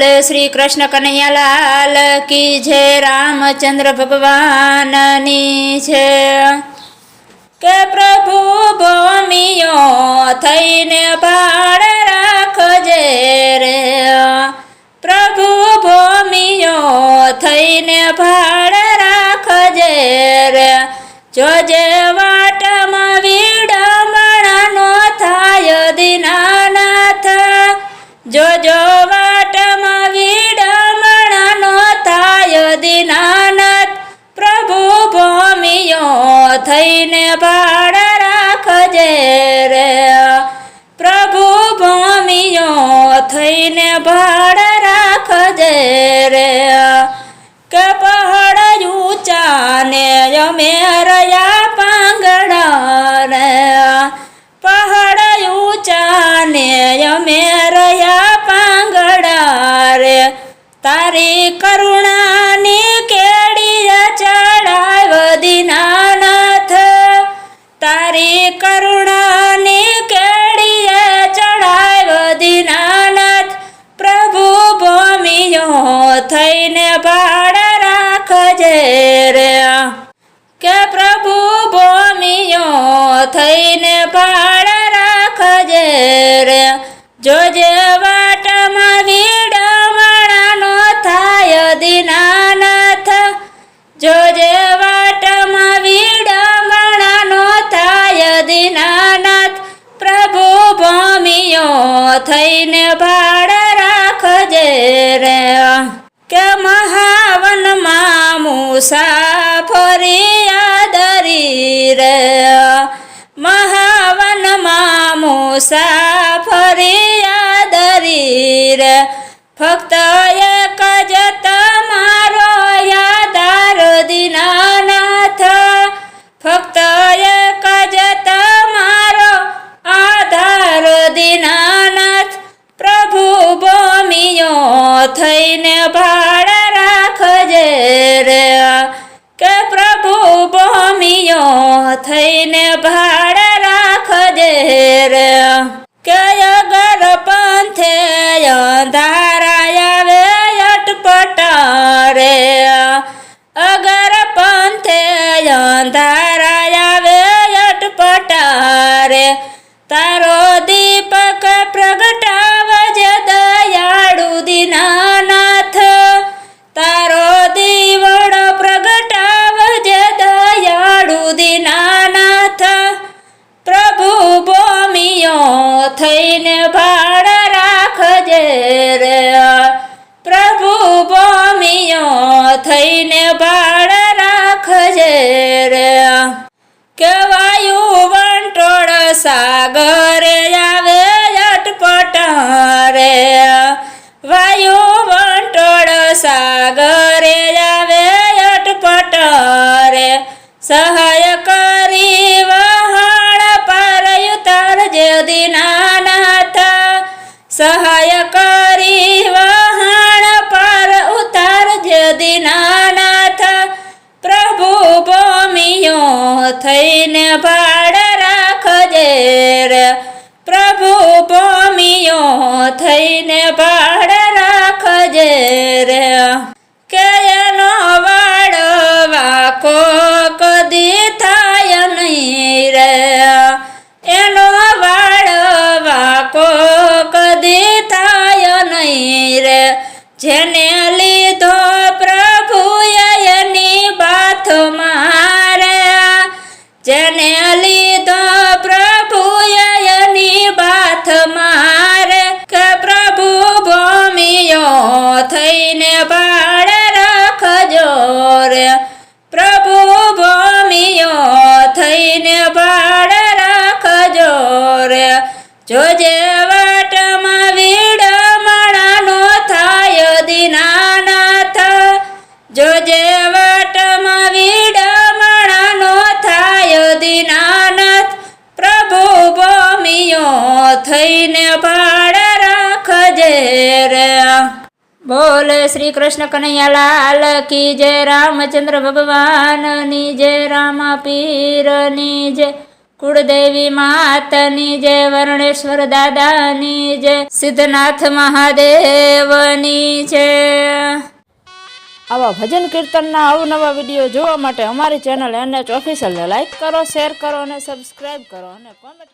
શ્રી કૃષ્ણ કનૈયાલાલ કી જય રામચંદ્ર ભગવાનની છે. કે પ્રભુ ભૂમિયો થઈને ભાડ રાખજે રે. પ્રભુ ભૂમિયો થઈને ભાડ રાખજે રે. જોજે વાટમાં થઈને ભાડ રાખજે રે. પ્રભુ ભૂમિયો થઈને ભાડ રાખજે રે. કે પહાડ ઊંચા ને અમે રહ્યા પાંગડા રે પહાડ ઊંચા ને અમે કરુણાની કેડીએ ચડાયો દીનાનાથ. પ્રભુ ભૂમિયો થઈને ભાડ રાખજે રે કે પ્રભુ ભૂમિયો થઈને ભાડ રાખજે રે જોજે વાટમાં વિડમણાનો ભાડ રાખજે રે. કે મહાવનમાં મુસાફરી આદરી રે. મહાવનમાં મુસાફરી આદરી રે. ફક્ત પંથે અંધારા આવે અટપટા રે અગર પંથે અંધારા આવે અટપટા તારો સાગરે આવે અટપટ રે. વાયુ વંટોળ સાગરે આવે અટપટ રે. સહાય થઈને ભાડે રાખજે રે. કે એનો વાડ વાકો કદી થાય નહીં રે. એનો વાડ વાકો કદી થાય નહીં રે. જેને લીધો પ્રભુએ જોજે વાટમાં વિડમણાનો થાય, દીનાનાથ. જોજે વાટમાં વિડમણાનો થાય, દીનાનાથ. પ્રભુ ભૂમિયો થઈને ભાડ રાખજે રે. બોલ શ્રી કૃષ્ણ કનૈયાલાલ કી જય, રામચંદ્ર ભગવાનની જય, રામા પીરની જય. કુળદેવી માતાની જય, વર્ણેશ્વર દાદાની જય, સિદ્ધનાથ મહાદેવની જય. આવા ભજન કીર્તનના અવનવા વીડિયો જોવા માટે અમારી ચેનલ એનએચ ઓફિશિયલને લાઈક કરો શેર કરો અને સબસ્ક્રાઈબ કરો અને કોમેન્ટ